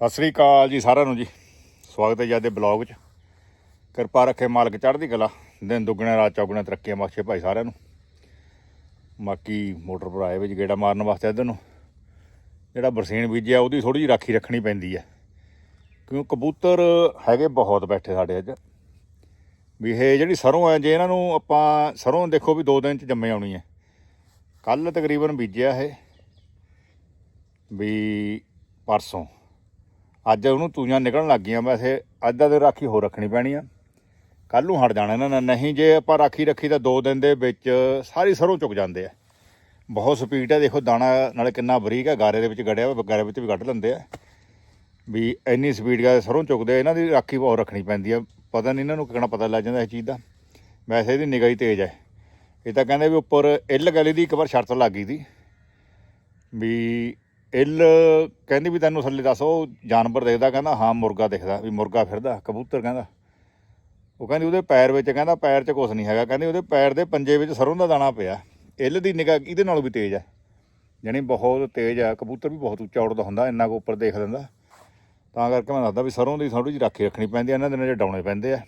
ਸਤਿ ਸ੍ਰੀ ਅਕਾਲ ਜੀ ਸਾਰਿਆਂ ਨੂੰ ਜੀ। ਸਵਾਗਤ ਹੈ ਜੀ ਅੱਜ ਦੇ ਬਲੌਗ 'ਚ ਕਿਰਪਾ ਰੱਖੇ ਮਾਲਕ ਚੜ੍ਹਦੀ ਕਲਾ। ਦਿਨ ਦੁੱਗਣੇ, ਰਾਤ ਚੌਗਣੇ ਤਰੱਕੀਆਂ ਬਖਸ਼ੇ ਭਾਈ ਸਾਰਿਆਂ ਨੂੰ। ਬਾਕੀ ਮੋਟਰ ਪਰ ਆਏ ਵਿੱਚ ਗੇੜਾ ਮਾਰਨ ਵਾਸਤੇ ਇੱਧਰ ਨੂੰ। ਜਿਹੜਾ ਬਰਸੀਨ ਬੀਜਿਆ ਉਹਦੀ ਥੋੜੀ ਜਿਹੀ ਰਾਖੀ ਰੱਖਣੀ ਪੈਂਦੀ ਹੈ। ਕਿਉਂ ਕਬੂਤਰ ਹੈਗੇ ਬਹੁਤ ਬੈਠੇ ਸਾਡੇ ਅੱਜ। ਵੀ ਇਹ ਜਿਹੜੀ ਸਰੋਂ ਹੈ, ਜੇ ਇਹਨਾਂ ਨੂੰ ਆਪਾਂ ਸਰੋਂ ਦੇਖੋ ਵੀ 2 ਦਿਨ ਚ ਜੰਮੇ ਆਉਣੀ ਹੈ। ਕੱਲ ਤਕਰੀਬਨ ਬੀਜਿਆ ਇਹ। ਵੀ ਪਰਸੋਂ। ਅੱਜ ਉਹਨੂੰ ਤੂਆਂ ਨਿਕਲਣ ਲੱਗ ਗਈਆਂ, ਵੈਸੇ ਅੱਜ ਦਾ ਦਿਨ ਰਾਖੀ ਹੋਰ ਰੱਖਣੀ ਪੈਣੀ ਆ। ਕੱਲ ਨੂੰ ਹਟ ਜਾਣਾ ਇਹਨਾਂ ਨੇ, ਨਹੀਂ ਜੇ ਆਪਾਂ ਰਾਖੀ ਰੱਖੀ ਤਾਂ 2 ਦਿਨ ਦੇ ਵਿੱਚ ਸਾਰੀ ਸਰੋਂ ਚੁੱਕ ਜਾਂਦੇ ਆ। ਬਹੁਤ ਸਪੀਡ ਹੈ ਦੇਖੋ ਦਾਣਾ ਨਾਲੇ ਕਿੰਨਾ ਬਰੀਕ ਹੈ ਗਾਰੇ ਦੇ ਵਿੱਚ ਗੜਿਆ ਹੋਇਆ, ਗਾਰੇ ਵਿੱਚ ਵੀ ਕੱਢ ਲੈਂਦੇ ਆ। ਵੀ ਇੰਨੀ ਸਪੀਡ ਦਾ ਸਰੋਂ ਚੁੱਕਦੇ ਆ, ਇਹਨਾਂ ਦੀ ਰਾਖੀ ਬਹੁਤ ਰੱਖਣੀ ਪੈਂਦੀ ਆ। ਪਤਾ ਨਹੀਂ ਇਹਨਾਂ ਨੂੰ ਕਿਹੜਾ ਪਤਾ ਲੱਗ ਜਾਂਦਾ ਇਸ ਚੀਜ਼ ਦਾ। ਵੈਸੇ ਇਹਦੀ ਨਿਗਾਹ ਹੀ ਤੇਜ਼ ਹੈ ਇਹ ਤਾਂ ਕਹਿੰਦੇ ਵੀ ਉੱਪਰ ਇੱਲ ਗਲੀ ਦੀ ਇੱਕ ਵਾਰ ਸ਼ਰਤ ਲੱਗ ਗਈ ਸੀ। ਵੀ ਇੱਲ ਕਹਿੰਦੀ ਵੀ ਤੈਨੂੰ ਥੱਲੇ ਦੱਸ, ਉਹ ਜਾਨਵਰ ਦੇਖਦਾ, ਕਹਿੰਦਾ, ਹਾਂ, ਮੁਰਗਾ ਦਿਖਦਾ, ਵੀ ਮੁਰਗਾ ਫਿਰਦਾ, ਕਬੂਤਰ, ਕਹਿੰਦਾ। ਉਹ ਕਹਿੰਦੀ ਉਹਦੇ ਪੈਰ ਵਿੱਚ, ਕਹਿੰਦਾ, ਪੈਰ 'ਚ ਕੁਝ ਨਹੀਂ ਹੈਗਾ, ਕਹਿੰਦੀ ਉਹਦੇ ਪੈਰ ਦੇ ਪੰਜੇ ਵਿੱਚ ਸਰੋਂ ਦਾ ਦਾਣਾ ਪਿਆ। ਇੱਲ ਦੀ ਨਿਗਾਹ ਇਹਦੇ ਨਾਲੋਂ ਵੀ ਤੇਜ਼ ਹੈ ਜਾਣੀ ਬਹੁਤ ਤੇਜ਼ ਆ, ਕਬੂਤਰ ਵੀ ਬਹੁਤ ਉੱਚਾ ਉੱਡਦਾ ਹੁੰਦਾ, ਇੰਨਾ ਕੁ ਉੱਪਰ ਦੇਖ ਲੈਂਦਾ। ਤਾਂ ਕਰਕੇ ਮੈਂ ਦੱਸਦਾ ਵੀ ਸਰੋਂ ਦੀ ਥੋੜੀ ਜਿਹੀ ਰਾਖੀ ਰੱਖਣੀ ਪੈਂਦੀ ਹੈ ਇਹਨਾਂ ਦਿਨਾਂ 'ਚ ਡਾਉਣੇ ਪੈਂਦੇ ਆ।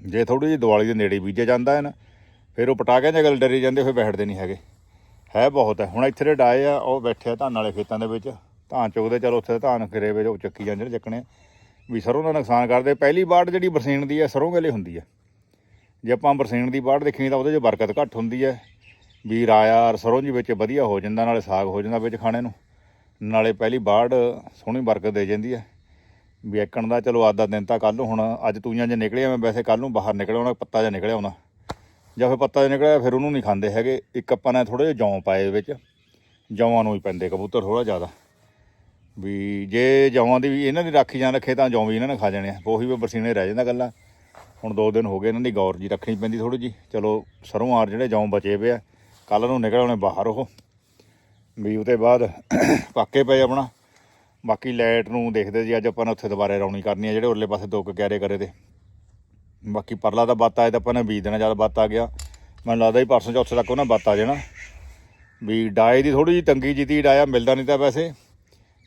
ਜੇ ਥੋੜੀ ਜਿਹੀ ਦੀਵਾਲੀ ਦੇ ਨੇੜੇ ਬੀਜਿਆ ਜਾਂਦਾ ਹੈ ਨਾ, ਫਿਰ ਉਹ ਪਟਾਕਿਆਂ 'ਚ ਗੱਲ ਡਰੇ ਜਾਂਦੇ ਫਿਰ ਬੈਠਦੇ ਨਹੀਂ ਹੈਗੇ। ਹੈ ਬਹੁਤ ਹੈ। ਹੁਣ ਇੱਥੇ ਦੇ ਡਾਏ ਆ, ਉਹ ਬੈਠੇ ਆ ਧਾਨ ਵਾਲੇ ਖੇਤਾਂ ਦੇ ਵਿੱਚ। ਧਾਨ ਚੁਗਦੇ ਚਲੋ ਉੱਥੇ ਧਾਨ ਫਿਰੇ ਵਿੱਚ ਉਹ ਚੱਕੀ ਜਾਂਦੇ ਨੇ, ਚੱਕਣੇ ਆ। ਵੀ ਸਰੋਂ ਦਾ ਨੁਕਸਾਨ ਕਰਦੇ। ਪਹਿਲੀ ਬਾੜ ਜਿਹੜੀ ਬਰਸੀਨ ਦੀ ਹੈ ਸਰੋਂ ਵੇਲੇ ਹੁੰਦੀ ਹੈ ਜੇ ਆਪਾਂ ਬਰਸੀਨ ਦੀ ਬਾੜ ਦੇਖਣੀ ਤਾਂ ਉਹਦੇ 'ਚ ਬਰਕਤ ਘੱਟ ਹੁੰਦੀ ਹੈ ਵੀ ਰਾਇਆ ਔਰ ਸਰੋਂ ਜੀ ਵਿੱਚ ਵਧੀਆ ਹੋ ਜਾਂਦਾ, ਨਾਲੇ ਸਾਗ ਹੋ ਜਾਂਦਾ ਵਿੱਚ ਖਾਣੇ ਨੂੰ। ਨਾਲੇ ਪਹਿਲੀ ਬਾੜ ਸੋਹਣੀ ਬਰਕਤ ਦੇ ਜਾਂਦੀ ਹੈ ਵੀ ਇੱਕਣ ਦਾ ਚਲੋ ਅੱਜ ਦਾ ਦਿਨ ਤਾਂ ਕੱਲ ਨੂੰ ਹੁਣ, ਅੱਜ ਤੂਈਆਂ ਜੇ ਨਿਕਲਿਆ ਮੈਂ ਵੈਸੇ ਕੱਲ ਨੂੰ ਬਾਹਰ ਨਿਕਲਿਆ ਹੋਣਾ, ਪੱਤਾ ਜਿਹਾ ਨਿਕਲਿਆ ਹੋਣਾ। ਜਾਂ ਫਿਰ ਪੱਤਾ ਜਿਹਾ ਨਿਕਲਿਆ, ਫਿਰ ਉਹਨੂੰ ਨਹੀਂ ਖਾਂਦੇ ਹੈਗੇ। ਇੱਕ ਆਪਾਂ ਨੇ ਥੋੜੇ ਜਿਹੇ ਜੌਂ ਪਾਏ ਵਿੱਚ। ਜੌਆਂ ਨੂੰ ਹੀ ਪੈਂਦੇ ਕਬੂਤਰ ਥੋੜਾ ਜ਼ਿਆਦਾ। ਵੀ ਜੇ ਜੌਆਂ ਦੀ ਵੀ ਇਹਨਾਂ ਦੀ ਰਾਖੀ ਜਾਂ ਰੱਖੇ ਤਾਂ ਜੌਂ ਵੀ ਇਹਨਾਂ ਨੇ ਖਾ ਜਾਣੇ ਆ। ਉਹੀ ਵੀ ਬਰਸੀਨੇ ਰਹਿ ਜਾਂਦਾ ਗੱਲਾਂ। ਹੁਣ ਦੋ ਦਿਨ ਹੋ ਗਏ ਇਹਨਾਂ ਦੀ ਗੌਰ ਜੀ ਰੱਖਣੀ ਪੈਂਦੀ ਥੋੜੀ ਜੀ ਚਲੋ ਸਰੋਂ ਆਰ ਜਿਹੜੇ ਜੌਂ ਬਚੇ ਪਏ ਆ ਕੱਲ ਨੂੰ ਨਿਕਲ ਬਾਹਰ ਉਹ। ਵੀ ਉਹਦੇ ਬਾਅਦ ਪੱਕੇ ਪਏ ਆਪਣਾ। ਬਾਕੀ ਲਾਈਟ ਨੂੰ ਦੇਖਦੇ ਜੀ, ਅੱਜ ਆਪਾਂ ਨੇ ਉੱਥੇ ਦੁਬਾਰੇ ਰੌਣੀ ਕਰਨੀ ਆ, ਜਿਹੜੇ ਉਰਲੇ ਪਾਸੇ ਦੋ ਕੁ ਕਰੇ ਤੇ। ਬਾਕੀ ਪਰਲਾ ਦਾ ਬੱਤ ਆਏ ਤਾਂ ਆਪਾਂ ਨੇ ਬੀਜ ਦੇਣਾ, ਜਦ ਬੱਤ ਆ ਗਿਆ। ਮੈਨੂੰ ਲੱਗਦਾ ਹੀ ਪਰਸੋਂ ਚੌਥੇ ਤੱਕ ਉਹਨਾਂ ਬੱਤ ਆ ਜਾਣਾ। ਵੀ ਡਾਏ ਦੀ ਥੋੜੀ ਜਿਹੀ ਤੰਗੀ ਜੀਤੀ ਡਾਇਆ ਮਿਲਦਾ ਨਹੀਂ ਤਾਂ ਵੈਸੇ।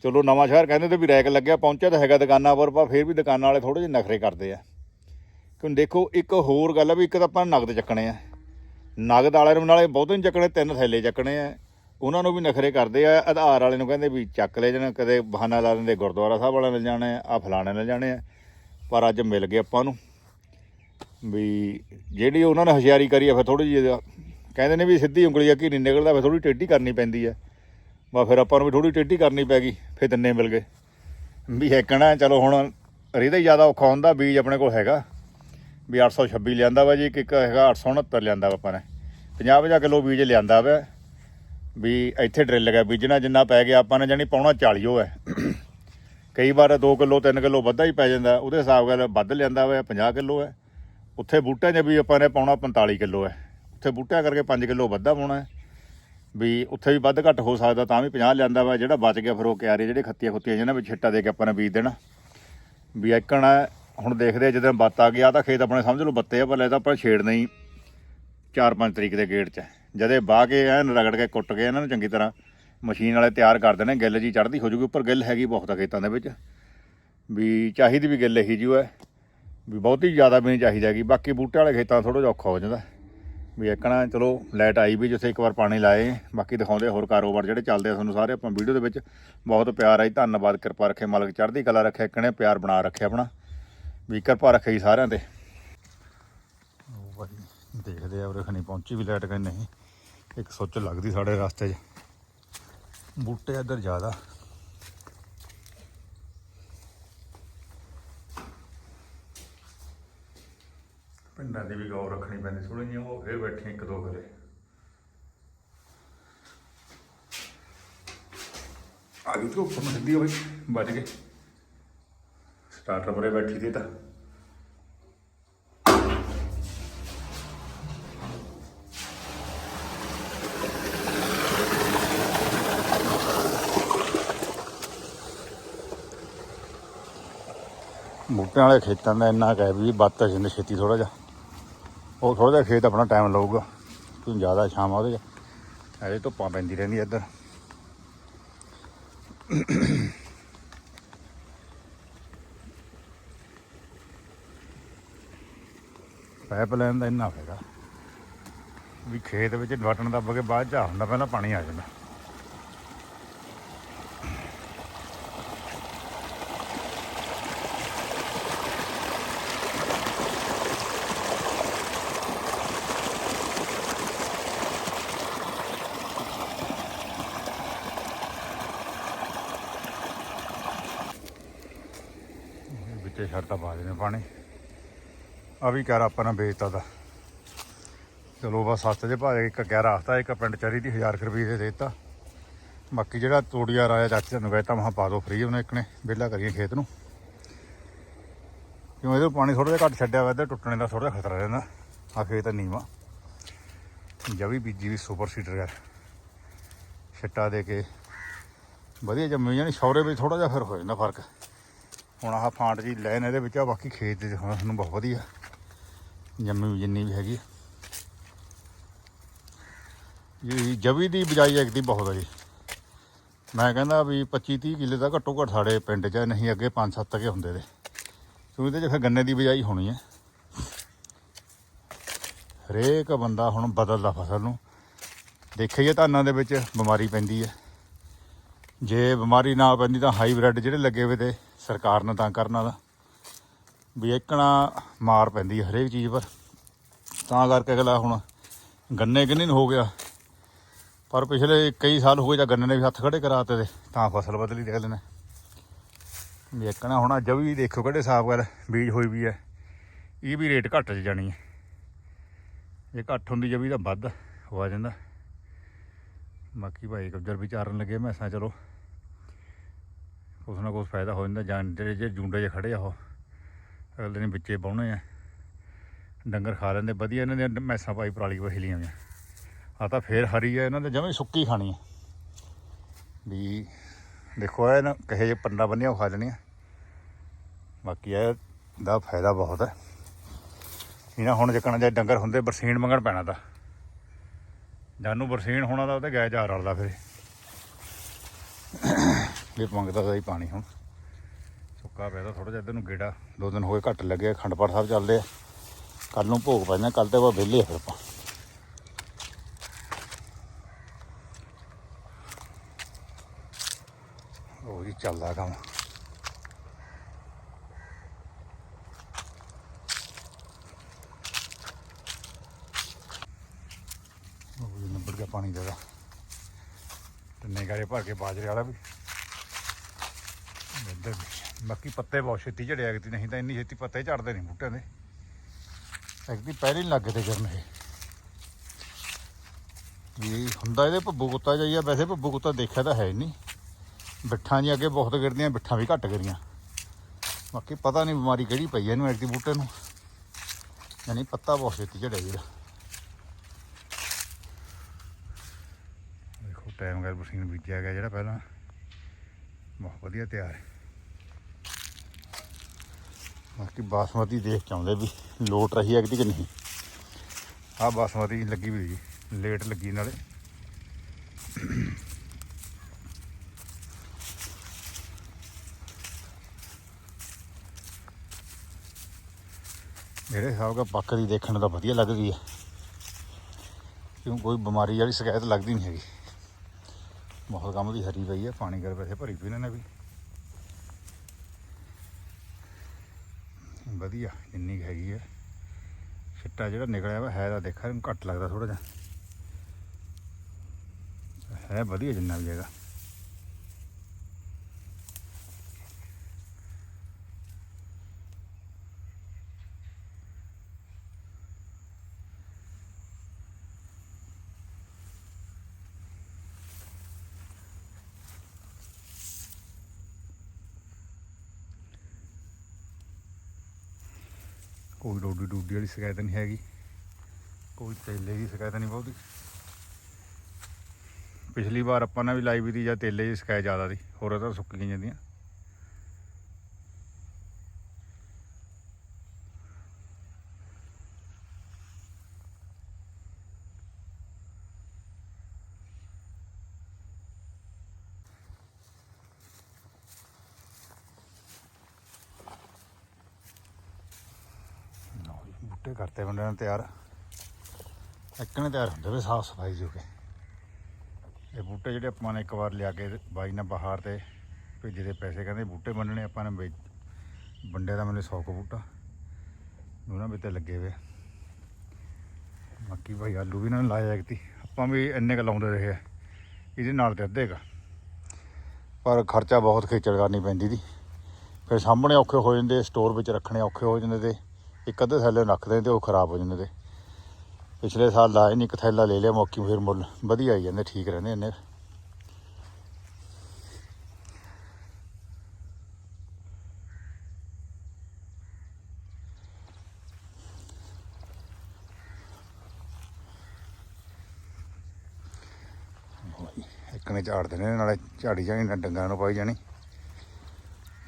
ਚਲੋ ਨਵਾਂ ਸ਼ਹਿਰ ਕਹਿੰਦੇ ਤੇ ਵੀ ਰੈਕ ਲੱਗਿਆ, ਪਹੁੰਚਿਆ ਤਾਂ ਹੈਗਾ ਦੁਕਾਨਾਂ ਪਰ ਪਰ ਫਿਰ ਵੀ ਦੁਕਾਨਾਂ ਵਾਲੇ ਥੋੜੇ ਜਿਹੇ ਨਖਰੇ ਕਰਦੇ ਆ। ਕਿਉਂ ਦੇਖੋ, ਇੱਕ ਹੋਰ ਗੱਲ ਆ ਵੀ ਇੱਕ ਤਾਂ ਆਪਾਂ ਨਗਦ ਚੱਕਣੇ ਆ। ਨਗਦ ਵਾਲਿਆਂ ਨੂੰ ਨਾਲੇ ਬਹੁਤੇ ਨਹੀਂ ਚੱਕਣੇ, ਤਿੰਨ ਥੈਲੇ ਚੱਕਣੇ ਆ। ਉਹਨਾਂ ਨੂੰ ਵੀ ਨਖਰੇ ਕਰਦੇ ਆ, ਆਧਾਰ ਵਾਲੇ ਨੂੰ ਕਹਿੰਦੇ ਵੀ ਚੱਕ ਲੈ ਜਾਣ, ਕਦੇ ਬਹਾਨਾ ਲਾ ਦਿੰਦੇ, ਗੁਰਦੁਆਰਾ ਸਾਹਿਬ ਵਾਲਿਆਂ ਮਿਲ ਜਾਣੇ ਆ, ਆਹ ਫਲਾਣੇ ਨੇ ਜਾਣੇ ਆ। ਪਰ ਅੱਜ ਮਿਲ ਗਏ ਆਪਾਂ ਨੂੰ। ਵੀ ਜਿਹੜੀ ਉਹਨਾਂ ਨੇ ਹਸਿਆਰੀ ਕਰੀ ਆ, ਫਿਰ ਥੋੜੀ ਜਿਹੀ ਕਹਿੰਦੇ ਨੇ ਵੀ ਸਿੱਧੀ ਉਂਗਲੀ ਆ ਕੀ ਨਹੀਂ ਨਿਕਲਦਾ, ਫਿਰ ਥੋੜੀ ਟੇਢੀ ਕਰਨੀ ਪੈਂਦੀ ਆ। ਬਾ ਫਿਰ ਆਪਾਂ ਨੂੰ ਵੀ ਥੋੜੀ ਟੇਢੀ ਕਰਨੀ ਪੈ ਗਈ, ਫਿਰ ਤਿੰਨੇ ਮਿਲ ਗਏ। ਵੀ ਹੈਕਣਾ, ਚਲੋ ਹੁਣ ਰੀਦਾ ਹੀ ਜ਼ਿਆਦਾ ਔਖਾ ਹੁੰਦਾ, ਬੀਜ ਆਪਣੇ ਕੋਲ ਹੈਗਾ। ਵੀ 826 ਲਿਆਂਦਾ ਵਾ ਜੀ, ਇੱਕ ਇੱਕ ਹੈਗਾ 869 ਲਿਆਂਦਾ ਵਾ ਆਪਾਂ ਨੇ। 50 50 ਕਿਲੋ ਬੀਜ ਲਿਆਂਦਾ ਵਾ। ਵੀ ਇੱਥੇ ਡਰਿੱਲ ਗਿਆ, ਬੀਜਣਾ ਜਿੰਨਾ ਪੈ ਗਿਆ, ਆਪਾਂ ਨੇ ਜਾਨੀ ਪਾਉਣਾ 40 ਓ ਹੈ। ਕਈ ਵਾਰ 2 ਕਿਲੋ 3 ਕਿਲੋ ਵੱਧਾ ਹੀ ਪੈ ਜਾਂਦਾ, ਉਹਦੇ ਹਿਸਾਬ ਨਾਲ ਵੱਧ ਲਿਆਂਦਾ ਵਾ 50 ਕਿਲੋ ਹੈ। ਉੱਥੇ ਬੂਟਿਆਂ 'ਚ ਵੀ ਆਪਾਂ ਨੇ ਪਾਉਣਾ 45 ਕਿਲੋ ਹੈ। ਉੱਥੇ ਬੂਟਿਆਂ ਕਰਕੇ 5 ਕਿਲੋ ਵੱਧਾ ਪਾਉਣਾ ਹੈ। ਵੀ ਉੱਥੇ ਵੀ ਵੱਧ ਘੱਟ ਹੋ ਸਕਦਾ ਤਾਂ ਵੀ 50 ਲਿਆਂਦਾ ਵਾ, ਜਿਹੜਾ ਬਚ ਗਿਆ ਫਿਰ ਉਹ ਕਿਆਰੇ, ਜਿਹੜੇ ਖੱਤੀਆਂ ਖੁੱਤੀਆਂ ਜਿਹਨਾਂ ਵਿੱਚ ਛਿੱਟਾ ਦੇ ਕੇ ਆਪਾਂ ਨੇ ਬੀਜ ਦੇਣਾ। ਵੀ ਇੱਕਣ ਹੁਣ ਦੇਖਦੇ ਆ ਜਦੋਂ ਬੱਤ ਆ ਗਿਆ ਤਾਂ ਖੇਤ ਆਪਣੇ ਸਮਝ ਲਓ ਬੱਤੇ ਆ, ਪਰ ਲੈ ਤਾਂ ਆਪਾਂ ਛੇੜਨਾ ਹੀ 4-5 ਤਰੀਕ ਦੇ ਗੇੜ 'ਚ ਜਦੇ ਬਾਹ ਕੇ ਐਨ ਰਗੜ ਕੇ ਕੁੱਟ ਕੇ ਇਹਨਾਂ ਨੂੰ ਚੰਗੀ ਤਰ੍ਹਾਂ ਮਸ਼ੀਨ ਵਾਲੇ ਤਿਆਰ ਕਰ ਦੇਣੇ, ਗਿੱਲ ਜੀ ਚੜ੍ਹਦੀ ਹੋ ਜੂਗੀ, ਉੱਪਰ ਗਿੱਲ ਹੈਗੀ ਬਹੁਤ ਆ ਖੇਤਾਂ ਦੇ ਵਿੱਚ। ਵੀ ਚਾਹੀਦੀ ਵੀ ਗਿੱਲ ਇਹੀ ਜੂ ਹੈ। ਵੀ ਬਹੁਤੀ ਜ਼ਿਆਦਾ ਵੀ ਨਹੀਂ ਚਾਹੀਦਾ ਹੈਗੀ। ਬਾਕੀ ਬੂਟੇ ਵਾਲੇ ਖੇਤਾਂ ਥੋੜਾ ਜਿਹਾ ਔਖਾ ਹੋ ਜਾਂਦਾ। ਵੀ ਇੱਕਣਾ ਚਲੋ ਲਾਈਟ ਆਈ ਵੀ ਜਿੱਥੇ ਇੱਕ ਵਾਰ ਪਾਣੀ ਲਾਏ, ਬਾਕੀ ਦਿਖਾਉਂਦੇ ਹੋਰ ਕਾਰੋਬਾਰ ਜਿਹੜੇ ਚੱਲਦੇ ਆ ਤੁਹਾਨੂੰ ਸਾਰੇ ਆਪਾਂ ਵੀਡੀਓ ਦੇ ਵਿੱਚ ਬਹੁਤ ਪਿਆਰ ਆਈ। ਧੰਨਵਾਦ, ਕਿਰਪਾ ਰੱਖੇ ਮਾਲਕ, ਚੜ੍ਹਦੀ ਕਲਾ ਰੱਖੇ ਇੱਕਣੇ ਪਿਆਰ ਬਣਾ ਰੱਖਿਆ ਆਪਣਾ। ਵੀ ਕਿਰਪਾ ਰੱਖੇ ਜੀ ਸਾਰਿਆਂ ਤੇ। ਉਹ ਦੇਖਦੇ ਆ ਉਰੇ ਖਣੀ ਪਹੁੰਚੀ ਵੀ ਲਾਈਟ ਕਿ ਨਹੀਂ। ਇੱਕ ਸੁੱਚ ਲੱਗਦੀ ਸਾਡੇ ਰਸਤੇ 'ਚ। ਬੂਟੇ ਇੱਧਰ ਜ਼ਿਆਦਾ। ਪਿੰਡਾਂ ਦੀ ਵੀ ਗੌਰ ਰੱਖਣੀ ਪੈਂਦੀ ਥੋੜੀ ਜਿਹੀ ਉਹ ਫੇਰ ਬੈਠੇ ਇੱਕ ਦੋ ਘਰੇ। ਆ ਗਈ ਤੂੰ, ਉੱਪਰ ਸਿੱਧੀ ਹੋਈ ਵੱਜ ਗਏ। ਸਟਾਰਟਰ ਪਰੇ ਬੈਠੀ ਸੀ ਤਾਂ। ਬੂਟਿਆਂ ਵਾਲੇ ਖੇਤਾਂ ਦਾ ਇੰਨਾ ਕਹਿ ਵੀ ਬੱਤ ਆ ਜਾਂਦੇ ਛੇਤੀ ਥੋੜਾ ਜਿਹਾ। ਉਹ ਥੋੜਾ ਜਿਹਾ ਖੇਤ ਆਪਣਾ ਟਾਈਮ ਲਊਗਾ। ਕਿਉਂਕਿ ਜ਼ਿਆਦਾ ਸ਼ਾਮ ਆ ਉਹਦੇ ਅਜੇ ਧੁੱਪਾਂ ਪੈਂਦੀ ਰਹਿੰਦੀ ਇੱਧਰ। ਪਾਈਪਲਾਈਨ ਦਾ ਇੰਨਾ ਫਾਇਦਾ ਵੀ ਖੇਤ ਵਿੱਚ ਵਟਣ ਦਾ ਬਗੇ ਬਾਅਦ ਚ ਹੁੰਦਾ, ਪਹਿਲਾਂ ਪਾਣੀ ਆ ਜਾਂਦਾ। ਵਿੱਚੇ ਛੱਡਤਾ ਪਾ ਦੇਣੇ ਪਾਣੀ। ਆ ਵੀ ਕਹਿ ਆਪਾਂ ਨੇ ਵੇਚਤਾ ਦਾ ਚਲੋ ਬਸ ਸਸਤੇ ਦੇ ਭਾਅ, ਇੱਕ ਕਹਿ ਰਾਸਤਾ ਇੱਕ ਪਿੰਡ ਚਰੀ ਦੀ 1000 ਕੁ ਰੁਪਏ ਦੇ ਦਿੱਤਾ। ਬਾਕੀ ਜਿਹੜਾ ਤੋੜੀਆ ਰਾਇਆ ਚਾਚੇ ਨੂੰ ਕਹਿਤਾ ਮਹਾ ਪਾ ਦੋ ਫ੍ਰੀ ਉਹਨੇ ਇੱਕ ਨੇ, ਵਿਹਲਾ ਕਰੀਏ ਖੇਤ ਨੂੰ। ਕਿਉਂ ਇਹਦੇ ਪਾਣੀ ਥੋੜਾ ਜਿਹਾ ਘੱਟ ਛੱਡਿਆ ਵਾ ਤੇ ਟੁੱਟਣੇ ਦਾ ਥੋੜਾ ਜਿਹਾ ਖਤਰਾ ਰਹਿੰਦਾ। ਆ ਖੇਤ ਨੀਵਾ। ਜਵੀ ਬੀਜੀ ਵੀ ਸੁਪਰ ਸੀਡਰ ਯਾਰ। ਛੱਟਾ ਦੇ ਕੇ। ਵਧੀਆ ਜੰਮੀ ਜਾਣੀ, ਸ਼ੌਰੇ ਵਿੱਚ ਥੋੜਾ ਜਿਹਾ ਫਿਰ ਹੋ ਜਾਂਦਾ ਫ਼ਰਕ। ਹੁਣ ਆਹ ਫਾਂਟ ਜੀ ਲੈਨ ਇਹਦੇ ਵਿੱਚ ਆ ਬਾਕੀ ਖੇਤ ਦੇ ਹੁਣ ਸਾਨੂੰ ਬਹੁਤ ਵਧੀਆ ਜੰਮੀ ਜਿੰਨੀ ਵੀ ਹੈਗੀ ਇਹ ਜਵੀ ਦੀ ਬਜਾਈ ਇੱਕ ਦੀ ਬਹੁਤ ਹੈ ਜੀ। ਮੈਂ ਕਹਿੰਦਾ ਵੀ 25 30 ਕਿੱਲੇ ਦਾ ਘੱਟੋ ਘੱਟ ਸਾਡੇ ਪਿੰਡ 'ਚ ਨਹੀਂ ਅੱਗੇ 5-7 ਕੇ ਹੁੰਦੇ ਦੇ ਕਿਉਂਕਿ ਇਹਦੇ 'ਚ ਫਿਰ ਗੰਨੇ ਦੀ ਬਜਾਈ ਹੋਣੀ ਹੈ ਹਰੇਕ ਬੰਦਾ ਹੁਣ ਬਦਲਦਾ ਫਸਲ ਨੂੰ। ਦੇਖਿਆ ਧਾਨਾਂ ਦੇ ਵਿੱਚ ਬਿਮਾਰੀ ਪੈਂਦੀ ਹੈ ਜੇ ਬਿਮਾਰੀ ਨਾ ਪੈਂਦੀ ਤਾਂ ਹਾਈਬ੍ਰਿਡ ਜਿਹੜੇ ਲੱਗੇ ਹੋਏ ਤੇ ਸਰਕਾਰ ਨੇ ਤਾਂ ਕਰਨਾ ਦਾ ਵੀ ਇੱਕਣਾ ਮਾਰ ਪੈਂਦੀ ਹਰੇਕ ਚੀਜ਼ ਪਰ। ਤਾਂ ਕਰਕੇ ਅਗਲਾ ਹੁਣ ਗੰਨੇ ਕਿੰਨੇ ਨੂੰ ਹੋ ਗਿਆ। ਪਰ ਪਿਛਲੇ ਕਈ ਸਾਲ ਹੋ ਗਏ ਜਾਂ ਗੰਨੇ ਨੇ ਵੀ ਹੱਥ ਖੜੇ ਕਰਾਤੇ ਤੇ, ਤਾਂ ਫਸਲ ਬਦਲੀ ਦੇਖ ਲੈਣਾ ਵੀ ਇੱਕਣਾ ਹੁਣ ਅੱਜ ਵੀ ਦੇਖੋ ਕਿਹੜੇ ਸਾਫ਼ ਕਰ ਬੀਜ ਹੋਈ ਵੀ ਹੈ। ਇਹ ਵੀ ਰੇਟ ਘੱਟ ਚ ਜਾਣੀ ਹੈ। ਜੇ ਘੱਟ ਹੁੰਦੀ ਜਵੀ ਤਾਂ ਵੱਧ ਹੋ ਜਾਂਦਾ। ਬਾਕੀ ਭਾਈ ਕਬਜਰ ਵਿਚਾਰਨ ਲੱਗੇ, ਮੈਂ ਸਾਂ ਚਲੋ। ਕੁਛ ਨਾ ਕੁਛ ਫਾਇਦਾ ਹੋ ਜਾਂਦਾ ਜਾਂ ਜਿਹੜੇ ਜੇ ਜੁੰਡੇ 'ਚ ਖੜੇ ਆ ਉਹ, ਅਗਲੇ ਨੇ ਵਿੱਚੇ ਪਾਉਣੇ ਆ। ਡੰਗਰ ਖਾ ਲੈਂਦੇ, ਵਧੀਆ ਇਹਨਾਂ ਦੀਆਂ ਮੈਸਾਂ ਭਾਈ ਪਰਾਲੀ ਕੋਲ ਹਿਲੀਆਂ ਹੋਈਆਂ। ਆ ਤਾਂ ਫੇਰ ਹਰੀ ਆ, ਇਹਨਾਂ ਦੇ ਜਮੇ ਸੁੱਕੀ ਖਾਣੀ ਆ। ਵੀ ਦੇਖੋ, ਇਹ ਨਾ ਕਹੇ ਜੇ ਪੰਡਾ ਬੰਨਿਆ, ਉਹ ਖਾ ਲੈਣੀਆਂ। ਬਾਕੀ ਇਹ ਦਾ ਫਾਇਦਾ ਬਹੁਤ ਹੈ ਇਹਨਾਂ ਹੁਣ ਜਿੱਕਣਾ ਜੇ ਡੰਗਰ ਹੁੰਦੇ, ਬਰਸੀਨ ਮੰਗਣ ਪੈਣਾ ਤਾਂ। ਜਾਨੂੰ ਬਰਸੀਨ ਹੋਣਾ ਤਾਂ ਉਹਤੇ ਗੈ ਜਾ ਰਲਦਾ ਫਿਰ। ਇਹ ਮੰਗਦਾ ਤਾਂ ਹੀ ਪਾਣੀ ਹੁਣ। ਸੁੱਕਾ ਪੈਦਾ ਤਾਂ ਥੋੜਾ ਜਿਹਾ ਇੱਧਰ ਨੂੰ ਗੇੜਾ ਦੋ ਦਿਨ ਹੋਏ ਘੱਟ ਲੱਗੇ ਖੰਡਪਾਠ ਸਾਹਿਬ ਚੱਲਦੇ ਆ। ਕੱਲ ਨੂੰ ਭੋਗ ਪੈਣਾ ਕੱਲ ਤੇ ਬਾਅਦ ਵਿਹਲੇ ਆ ਫਿਰ ਆਪਾਂ। ਉਹ ਜੀ ਚੱਲਦਾ ਕੰਮ ਉਹ ਜੀ ਨੰਬਰ ਗਿਆ ਪਾਣੀ ਦਾ ਤਿੰਨੇ ਗਾਰੇ ਭਰ ਕੇ ਬਾਜਰੇ ਵਾਲਾ ਵੀ। ਇੱਧਰ ਵੀ। ਬਾਕੀ ਪੱਤੇ ਬਹੁਤ ਛੇਤੀ ਝੜਿਆ ਕਿਤੇ ਨਹੀਂ ਤਾਂ ਇੰਨੀ ਛੇਤੀ ਪੱਤੇ ਝੜਦੇ ਨਹੀਂ ਬੂਟਿਆਂ ਦੇ। ਐਕਦੀ ਪਹਿਲੇ ਹੀ ਲੱਗੇ ਤੇ ਕਰਨ ਇਹ ਇਹ ਹੁੰਦਾ ਇਹਦੇ ਭੱਬੂ ਕੁੱਤਾ ਜਾਈਆ ਵੈਸੇ ਭੱਬੂ ਕੁੱਤਾ ਦੇਖਿਆ ਤਾਂ ਹੈ ਨਹੀਂ। ਬਿੱਠਾਂ ਜੀ ਅੱਗੇ ਬਹੁਤ ਗਿਰਦੀਆਂ, ਬਿੱਠਾਂ ਵੀ ਘੱਟ ਗਿਰੀਆਂ। ਬਾਕੀ ਪਤਾ ਨਹੀਂ ਬਿਮਾਰੀ ਕਿਹੜੀ ਪਈ ਹੈ ਇਹਨੂੰ ਐਕਦੀ ਬੂਟੇ ਨੂੰ। ਯਾਨੀ ਪੱਤਾ ਬਹੁਤ ਛੇਤੀ ਝੜਿਆ ਜਿਹੜਾ ਦੇਖੋ ਟਾਈਮ ਕਰ ਬਸੀਨ ਬੀਜਿਆ ਗਿਆ ਜਿਹੜਾ ਪਹਿਲਾਂ। ਬਹੁਤ ਵਧੀਆ ਤਿਆਰ ਹੈ। ਬਾਕੀ ਬਾਸਮਤੀ ਦੇਖ ਕੇ ਆਉਂਦੇ ਵੀ ਲੋਟ ਰਹੀ ਹੈ ਕਿ ਨਹੀਂ। ਆਹ ਬਾਸਮਤੀ ਲੱਗੀ ਵੀ ਜੀ, ਲੇਟ ਲੱਗੀ ਨਾਲੇ। ਜਿਹੜੇ ਹਿਸਾਬ ਦਾ ਪੱਕ ਦੀ ਦੇਖਣ ਨੂੰ ਤਾਂ ਵਧੀਆ ਲੱਗਦੀ ਹੈ। ਕਿਉਂ ਕੋਈ ਬਿਮਾਰੀ ਵਾਲੀ ਸ਼ਿਕਾਇਤ ਲੱਗਦੀ ਨਹੀਂ ਹੈਗੀ। ਬਹੁਤ ਕੰਮ ਦੀ ਹਰੀ ਪਈ ਹੈ ਪਾਣੀ ਕਰ ਵੈਸੇ ਭਰੀ ਪਈ ਇਹਨਾਂ ਨੇ ਵੀ। ਵਧੀਆ ਜਿੰਨੀ ਕੁ ਹੈਗੀ ਹੈ ਛਿੱਟਾ ਜਿਹੜਾ ਨਿਕਲਿਆ ਵਾ, ਹੈ ਤਾਂ ਦੇਖਾ ਘੱਟ ਲੱਗਦਾ ਥੋੜਾ ਜਿਹਾ। ਹੈ ਵਧੀਆ ਜਿੰਨਾ ਵੀ ਹੈਗਾ। ਕੋਈ ਡੂਡੀ ਵਾਲੀ ਸ਼ਿਕਾਇਤ ਨਹੀਂ ਹੈਗੀ, ਕੋਈ ਤੇਲੇ ਦੀ ਸ਼ਿਕਾਇਤ ਨਹੀਂ ਬਹੁਤੀ। ਪਿਛਲੀ ਵਾਰ ਆਪਾਂ ਨੇ ਵੀ ਲਾਈ ਵੀ ਦੀ ਜਾਂ ਤੇਲੇ ਦੀ ਸ਼ਿਕਾਇਤ ਜ਼ਿਆਦਾ ਸੀ, ਹੋਰ ਤਾਂ ਸੁੱਕ ਗਈਆਂ ਜਾਂਦੀਆਂ ਲਓ ਜੀ, ਬੂਟੇ ਬੂਟੇ ਕਰਤੇ ਤਿਆਰ। ਇੱਕ ਨੇ ਤਿਆਰ ਹੁੰਦੇ ਵੇ ਸਾਫ਼ ਸਫ਼ਾਈ ਜੋ ਕੇ। ਇਹ ਬੂਟੇ ਜਿਹੜੇ ਆਪਾਂ ਨੇ ਇੱਕ ਵਾਰ ਲਿਆ ਕੇ ਬਾਈ ਨਾਲ ਬਾਹਰ ਤੇ ਭੇਜੇ ਦੇ ਪੈਸੇ, ਕਹਿੰਦੇ ਬੂਟੇ ਵੰਡਣੇ ਆਪਾਂ ਨੇ ਵੇਚ- ਵੰਡੇ ਦਾ ਮੈਨੂੰ 100 ਕੁ ਬੂਟਾ। ਉਹਨਾਂ ਵਿੱਚ ਲੱਗੇ ਵੇ। ਬਾਕੀ ਭਾਈ ਆਲੂ ਵੀ ਇਹਨਾਂ ਨੇ ਲਾਇਆ ਐਕਤੀ ਆਪਾਂ ਵੀ ਇੰਨੇ ਕ ਲਾਉਂਦੇ ਰਹੇ ਆ। ਇਹਦੇ ਨਾਲ ਤੇ ਅੱਧੇ ਕ। ਪਰ ਖਰਚਾ ਬਹੁਤ ਖੇਚਲ ਕਰਨੀ ਪੈਂਦੀ ਦੀ ਫਿਰ ਸਾਹਮਣੇ ਔਖੇ ਹੋ ਜਾਂਦੇ, ਸਟੋਰ ਵਿੱਚ ਰੱਖਣੇ ਔਖੇ ਹੋ ਜਾਂਦੇ ਤੇ ਇੱਕ ਅੱਧੇ ਥੈਲੇ ਰੱਖਦੇ ਤੇ ਉਹ ਖਰਾਬ ਹੋ ਜਾਂਦੇ ਤੇ। ਪਿਛਲੇ ਸਾਲ ਲਾਏ ਨਹੀਂ ਇੱਕ ਥੈਲਾ ਲੈ ਲਿਆ, ਮੌਕੀ ਫਿਰ ਮੁੱਲ ਵਧੀਆ ਆਈ ਜਾਂਦੇ, ਠੀਕ ਰਹਿੰਦੇ ਇੰਨੇ। ਇੱਕ ਨੇ ਝਾੜ ਦੇਣੇ ਨਾਲੇ ਝਾੜੀ ਜਾਣੀ, ਨਾ ਡੰਗਰਾਂ ਨੂੰ ਪਾਈ ਜਾਣੀ।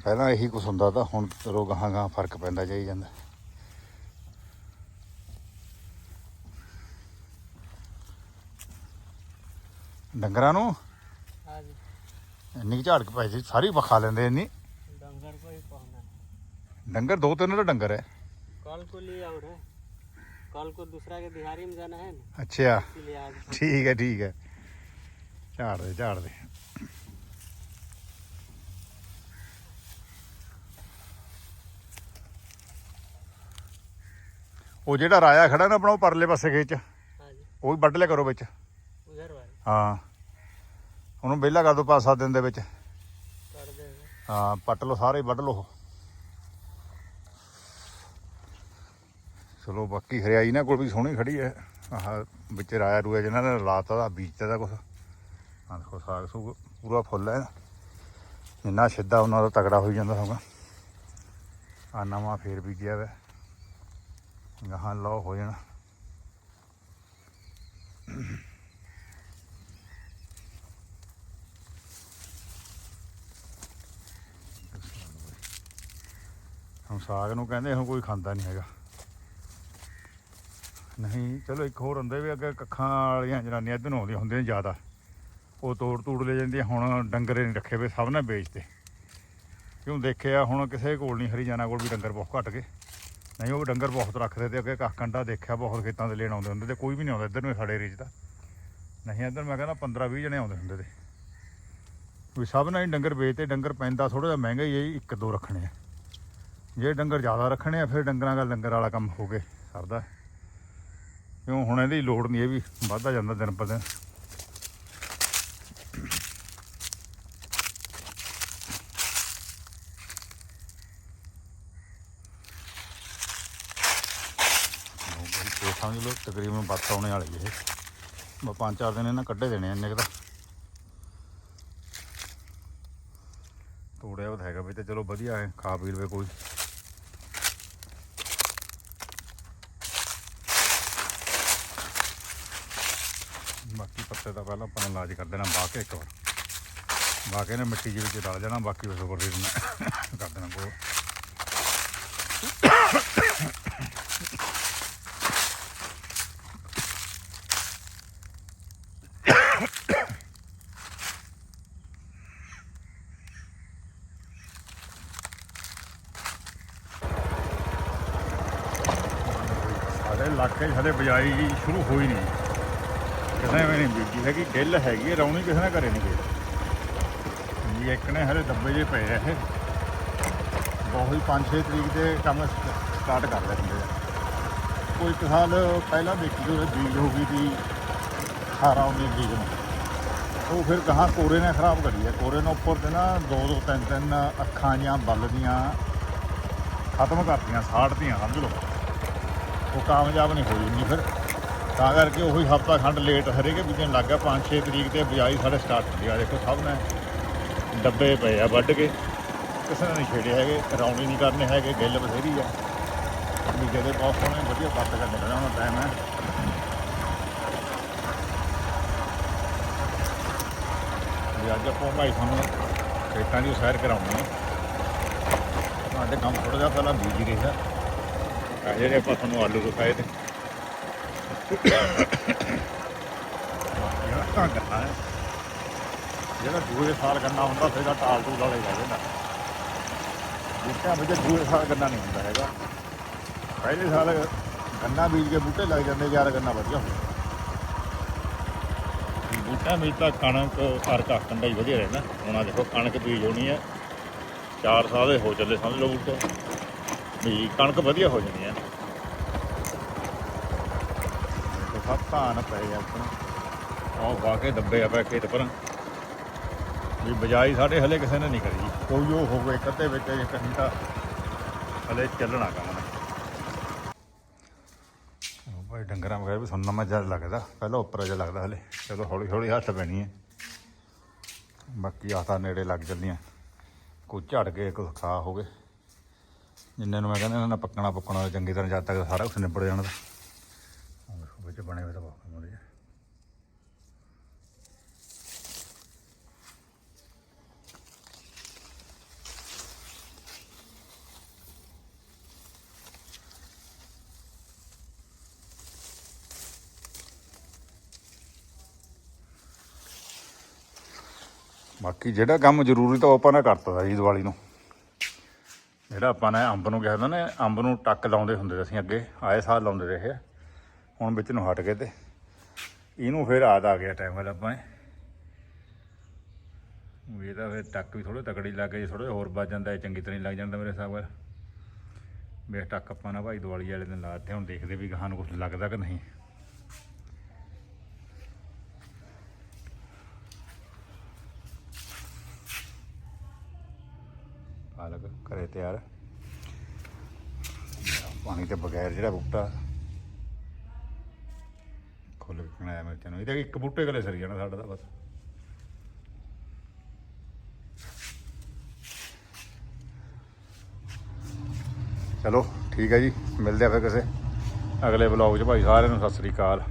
ਪਹਿਲਾਂ ਇਹੀ ਕੁਛ ਹੁੰਦਾ ਤਾਂ ਹੁਣ ਚਲੋ ਗਾਹਾਂ ਗਾਹਾਂ ਫ਼ਰਕ ਪੈਂਦਾ ਜਾਈ ਜਾਂਦਾ। ਡੰਗਰਾਂ ਨੂੰ आज ਇੰਨੀ ਕੁ ਝਾੜ ਕੇ ਪਾਈ ਸੀ ਸਾਰੀ ਖਾ ਲੈਂਦੇ ਇੰਨੀ डंगर को ही पहना है ਡੰਗਰ ਦੋ ਤਿੰਨ ਤਾਂ ਡੰਗਰ ਹੈ कल को लिए और है कल को दूसरा के बिहारी में जाना है ना ਅੱਛਾ इसीलिए आज ਠੀਕ ਹੈ ਠੀਕ ਹੈ ਝਾੜ ਦੇ ਝਾੜ ਦੇ ਉਹ ਜਿਹੜਾ ਰਾਇਆ ਖੜਾ ਨਾ ਆਪਣਾ ਉਹ ਪਰਲੇ ਪਾਸੇ ਖੇਚ हाँ जी ਉਹ ਵੀ ਵੱਢ ਲਿਆ ਕਰੋ ਵਿੱਚ उधर वाले ਹਾਂ ਉਹਨੂੰ ਵਿਹਲਾ ਕਰ ਦੋ ਪੰਜ ਸੱਤ ਦਿਨ ਦੇ ਵਿੱਚ। ਹਾਂ ਪੱਟ ਲਓ ਸਾਰੇ ਵੱਢ ਲੋ ਚਲੋ ਬਾਕੀ ਹਰਿਆਈ ਨਾ ਕੋਲ ਵੀ ਸੋਹਣੀ ਖੜੀ ਹੈ। ਆਹ ਵਿੱਚ ਰਾਇਆ ਰੂਆ ਜਿਹਨਾਂ ਨੇ ਲਾਤਾ ਦਾ ਬੀਜਤਾ ਦਾ ਕੁਝ ਆਹ ਦੇਖੋ ਸਾਗ ਸੂਗ ਪੂਰਾ ਫੁੱਲ ਹੈ। ਜਿੰਨਾ ਸਿੱਧਾ ਉਹਨਾਂ ਦਾ ਤਕੜਾ ਹੋਈ ਜਾਂਦਾ ਹੋਗਾ ਆ ਨਵਾਂ ਫੇਰ ਵੀ ਗਿਆ ਵੇ। ਗਾਹਾਂ ਲਓ ਹੋ ਜਾਣਾ। ਹੁਣ ਸਾਗ ਨੂੰ ਕਹਿੰਦੇ ਹੁਣ ਕੋਈ ਖਾਂਦਾ ਨਹੀਂ ਹੈਗਾ। ਨਹੀਂ ਚਲੋ ਇੱਕ ਹੋਰ ਹੁੰਦੇ ਵੀ ਅੱਗੇ ਕੱਖਾਂ ਵਾਲੀਆਂ ਜਨਾਨੀਆਂ ਇੱਧਰ ਨੂੰ ਆਉਂਦੀਆਂ ਹੁੰਦੀਆਂ ਜ਼ਿਆਦਾ। ਉਹ ਤੋੜ ਤੂੜ ਲੈ ਜਾਂਦੀਆਂ ਹੁਣ ਡੰਗਰੇ ਨਹੀਂ ਰੱਖੇ ਵੇ ਸਭ ਨੇ ਵੇਚਤੇ। ਕਿਉਂ ਦੇਖਿਆ ਹੁਣ ਕਿਸੇ ਕੋਲ ਨਹੀਂ ਹਰੀਜਾਨਾ ਕੋਲ ਵੀ ਡੰਗਰ ਬਹੁਤ ਘਟ ਗਏ। ਨਹੀਂ ਉਹ ਡੰਗਰ ਬਹੁਤ ਰੱਖਦੇ ਤੇ ਅੱਗੇ ਕੱਖ ਕੰਡਾ ਦੇਖਿਆ ਬਹੁਤ ਖੇਤਾਂ ਦੇ ਲੈਣ ਆਉਂਦੇ ਹੁੰਦੇ ਤੇ ਕੋਈ ਵੀ ਨਹੀਂ ਆਉਂਦਾ ਇੱਧਰ ਨੂੰ ਸਾਡੇ ਏਰੀਏ ਦਾ ਨਹੀਂ ਇੱਧਰ ਮੈਂ ਕਹਿੰਦਾ 15 20 ਜਣੇ ਆਉਂਦੇ ਹੁੰਦੇ ਤੇ। ਵੀ ਸਭ ਨੇ ਹੀ ਡੰਗਰ ਵੇਚਤੇ ਡੰਗਰ ਪੈਂਦਾ ਥੋੜਾ ਜਿਹਾ ਮਹਿੰਗਾ ਹੀ ਹੈ ਜੀ, ਇੱਕ ਦੋ ਰੱਖਣੇ ਆ। ਜੇ ਡੰਗਰ ਜ਼ਿਆਦਾ ਰੱਖਣੇ ਆ, ਫਿਰ ਡੰਗਰਾਂ ਦਾ ਲੰਗਰ ਵਾਲਾ ਕੰਮ ਹੋ ਕੇ ਸਰਦਾ। ਕਿਉਂ, ਹੁਣ ਇਹਦੀ ਲੋੜ ਨਹੀਂ, ਇਹ ਵੀ ਵੱਧਦਾ ਜਾਂਦਾ ਦਿਨ ਪਰ ਦਿਨ। ਸਮਝ ਲਓ ਤਕਰੀਬਨ ਬੱਤ ਆਉਣੇ ਵਾਲੀ ਇਹ। ਬਸ ਪੰਜ ਚਾਰ ਦਿਨ ਇਹਨਾਂ ਕੱਢੇ ਦੇਣੇ ਇੰਨੇ ਕੁ ਤਾਂ। ਤੋੜਿਆ ਤਾਂ ਹੈਗਾ ਵੀ ਤੇ ਚਲੋ ਵਧੀਆ ਹੈ, ਖਾ ਪੀ ਲਵੇ ਕੋਈ। ਬਾਕੀ ਪੱਤੇ ਪਹਿਲਾਂ ਆਪਾਂ ਨੇ ਇਲਾਜ ਕਰ ਦੇਣਾ ਬਾਹ ਕੇ ਇੱਕ ਵਾਰ। ਬਾਹ ਕੇ ਨੇ ਮਿੱਟੀ ਦੇ ਵਿੱਚ ਡਲ ਜਾਣਾ, ਬਾਕੀ ਉਸ ਉੱਪਰ ਦੇ ਕਰ ਦੇਣਾ ਕੋਲ। ਸਾਡੇ ਇਲਾਕੇ 'ਚ ਹਲੇ ਬਜਾਈ ਸ਼ੁਰੂ ਹੋਈ ਨਹੀਂ। ਕਿਸੇ ਨੇ ਨਹੀਂ ਬੀਜੀ ਹੈਗੀ ਗਿੱਲ ਹੈਗੀ ਹੈ, ਰੌਣੀ ਕਿਸੇ ਨੇ ਘਰੇ ਨਹੀਂ ਗਈ ਜੀ ਇੱਕ ਨੇ ਹਰੇ ਦੱਬੇ ਜੇ ਪਏ ਆ ਇਹ। ਬਹੁਤ ਹੀ 5-6 ਤਰੀਕ ਦੇ ਕੰਮ ਸਟਾਰਟ ਕਰ ਲੈਂਦੇ ਆ। ਕੋਈ ਇੱਕ ਸਾਲ ਪਹਿਲਾਂ ਦੇਖੀ ਜੋ ਬੀਜ ਹੋ ਗਈ ਸੀ 18 19 ਤਰੀਕ ਨੂੰ। ਉਹ ਫਿਰ ਕਹਾਂ ਕੋਰੇ ਨੇ ਖਰਾਬ ਕਰੀ ਹੈ ਕੋਰੇ ਨੇ ਉੱਪਰ ਤੇ ਨਾ ਦੋ ਦੋ ਤਿੰਨ ਤਿੰਨ ਅੱਖਾਂ ਜਾਂ ਬਲਦੀਆਂ ਖਤਮ ਕਰਤੀਆਂ ਸਾੜਤੀਆਂ ਸਮਝ ਲਓ। ਉਹ ਕਾਮਯਾਬ ਨਹੀਂ ਹੋਈ ਨਹੀਂ ਫਿਰ। ਤਾਂ ਕਰਕੇ ਉਹੀ ਹਫਤਾ ਖੰਡ ਲੇਟ ਹਰੇਕ ਬੀਜਣ ਲੱਗ ਗਿਆ। 5-6 ਤਰੀਕ ਤੇ ਬਿਜਾਈ ਸਾਡੇ ਸਟਾਰਟ ਹੁੰਦੀ ਆ। ਦੇਖੋ ਸਭ ਨੇ ਡੱਬੇ ਪਏ ਆ ਵੱਢ ਕੇ। ਕਿਸੇ ਨੇ ਨਹੀਂ ਛੇੜੇ ਹੈਗੇ, ਰੌਣੀ ਨਹੀਂ ਕਰਨੇ ਹੈਗੇ, ਗਿੱਲ ਬਥੇਰੀ ਆ। ਬੀਜੇ ਦੇ ਬਹੁਤ ਸੋਹਣੇ, ਵਧੀਆ ਬੱਤ ਕਰ ਨਿਕਲਣਾ ਹੁਣ ਟਾਈਮ ਹੈ। ਵੀ ਅੱਜ ਆਪਾਂ ਭਾਈ ਤੁਹਾਨੂੰ ਖੇਤਾਂ ਦੀ ਸੈਰ ਕਰਾਉਣੀ ਹੈ ਸਾਡੇ ਕੰਮ ਥੋੜਾ ਜਿਹਾ ਪਹਿਲਾਂ ਬੀਜੀ ਰਿਹਾ ਆ। ਜਿਹੜੇ ਆਪਾਂ ਤੁਹਾਨੂੰ ਆਲੂ ਦਿਖਾਏ ਤੇ। ਯਾਰ ਤਾਂ ਗੰਨਾ ਹੈ ਜਿਹੜਾ ਦੂਏ ਸਾਲ ਗੰਨਾ ਹੁੰਦਾ, ਫਿਰ ਤਾਂ ਟਾਲ ਟੂਲ ਵਾਲੇ ਰਹਿ ਜਾਂਦਾ ਬੂਟਿਆਂ ਵਿੱਚ ਦੂਏ ਸਾਲ ਗੰਨਾ ਨਹੀਂ ਹੁੰਦਾ ਹੈਗਾ। ਪਹਿਲੇ ਸਾਲ ਗੰਨਾ ਬੀਜ ਕੇ ਬੂਟੇ ਲੱਗ ਜਾਂਦੇ, ਯਾਰ ਗੰਨਾ ਵਧੀਆ ਹੁੰਦਾ। ਬੂਟਾ ਬੀਜ ਤਾਂ ਕਣਕ ਹਰ ਕਾਕਣ ਦਾ ਹੀ ਵਧੀਆ ਰਹਿੰਦਾ। ਹੁਣ ਆ ਦੇਖੋ, ਕਣਕ ਬੀਜ ਹੋਣੀ ਹੈ। 4 ਸਾਲ ਦੇ ਹੋ ਚੱਲੇ ਸਮਝ ਲਓ ਬੂਟੇ। ਵੀ ਕਣਕ ਵਧੀਆ ਹੋ ਜਾਣੀ ਹੈ। ਧਾਨ ਪਏ ਆਪਣਾ। ਉਹ ਵਾਕੇ ਦੱਬੇ ਆ ਪਏ ਖੇਤ ਪਰ। ਵੀ ਬਜਾਈ ਸਾਡੇ ਹਲੇ ਕਿਸੇ ਨੇ ਨਹੀਂ ਕਰੀ। ਕੋਈ ਉਹ ਹੋਵੇ ਇੱਕ ਅੱਧੇ ਵਿੱਚ ਕਹੀਂ ਤਾਂ। ਹਲੇ ਚੱਲਣਾ ਕੰਮ ਨੇ ਭਾਈ ਡੰਗਰਾਂ ਵਗੈਰਾ ਵੀ ਸੁਣਨਾ ਮੈਂ ਜਦ ਲੱਗਦਾ। ਪਹਿਲਾਂ ਉੱਪਰ ਜਿਹਾ ਲੱਗਦਾ ਹਲੇ। ਚਲੋ ਹੌਲੀ ਹੌਲੀ ਹੱਥ ਪੈਣੀ ਹੈ। ਬਾਕੀ ਆਹ ਤਾਂ ਨੇੜੇ ਲੱਗ ਚੱਲੀਆਂ ਕੋਈ ਝੜ ਕੇ ਕੋਈ ਖਾ ਹੋਵੇ। ਜਿੰਨੇ ਨੂੰ ਮੈਂ ਕਹਿੰਦਾ ਇਹਨਾਂ ਨਾਲ ਪੱਕਣਾ ਪੱਕਣਾ ਚੰਗੀ ਤਰ੍ਹਾਂ ਜਦ ਤੱਕ ਸਾਰਾ ਕੁਝ ਨਿਬੜ ਜਾਣਾ ਤਾਂ ਆਹ ਬਣੇ ਹੋਏ ਤਾਂ ਬਹੁਤ ਮੋੜੇ ਬਾਕੀ ਜਿਹੜਾ ਕੰਮ ਜ਼ਰੂਰੀ ਤਾਂ ਉਹ ਆਪਾਂ ਨੇ ਕਰਤਾ ਜੀ ਦੀਵਾਲੀ ਨੂੰ ਜਿਹੜਾ ਆਪਾਂ ਨੇ ਅੰਬ ਨੂੰ ਕਿਹਾ ਨੇ, ਅੰਬ ਨੂੰ ਟੱਕ ਲਾਉਂਦੇ ਹੁੰਦੇ ਸੀ ਅਸੀਂ ਅੱਗੇ, ਆਏ ਸਾਲ ਲਾਉਂਦੇ ਰਹੇ ਆ। ਹੁਣ ਵਿੱਚ ਨੂੰ ਹਟ ਗਏ ਤੇ ਇਹਨੂੰ ਫਿਰ ਆਦ ਆ ਗਿਆ ਟਾਈਮ ਵਾਲਾ ਆਪਾਂ ਨੇ। ਵੀ ਫਿਰ ਟੱਕ ਵੀ ਥੋੜੇ ਤਕੜੀ ਲੱਗ ਗਈ ਥੋੜੇ ਹੋਰ ਵੱਜ ਜਾਂਦਾ, ਇਹ ਚੰਗੀ ਤਰ੍ਹਾਂ ਲੱਗ ਜਾਂਦਾ ਮੇਰੇ ਹਿਸਾਬ ਨਾਲ। ਵੀ ਇਹ ਟੱਕ ਆਪਾਂ ਨਾ ਭਾਈ ਦੀਵਾਲੀ ਵਾਲੇ ਦਿਨ ਲਾਤੇ ਹੁਣ ਦੇਖਦੇ ਵੀ ਗਾਹਾਂ ਨੂੰ ਕੁਝ ਲੱਗਦਾ ਕਿ ਨਹੀਂ। ਪਾਲਕ ਘਰੇ ਤਿਆਰ। ਪਾਣੀ ਦੇ ਬਗੈਰ ਜਿਹੜਾ ਬੂਟਾ। ਮਿਰਚਾਂ ਨੂੰ। ਤਾਂ ਇੱਕ ਬੂਟੇ ਗਲੇ ਸਰੀ ਜਾਣਾ ਸਾਡਾ ਤਾਂ ਬਸ। ਚਲੋ, ਠੀਕ ਹੈ ਜੀ। ਮਿਲਦੇ ਆ ਫਿਰ ਕਿਸੇ ਅਗਲੇ ਵਲੌਗ 'ਚ। ਭਾਈ ਸਾਰਿਆਂ ਨੂੰ ਸਤਿ ਸ੍ਰੀ ਅਕਾਲ।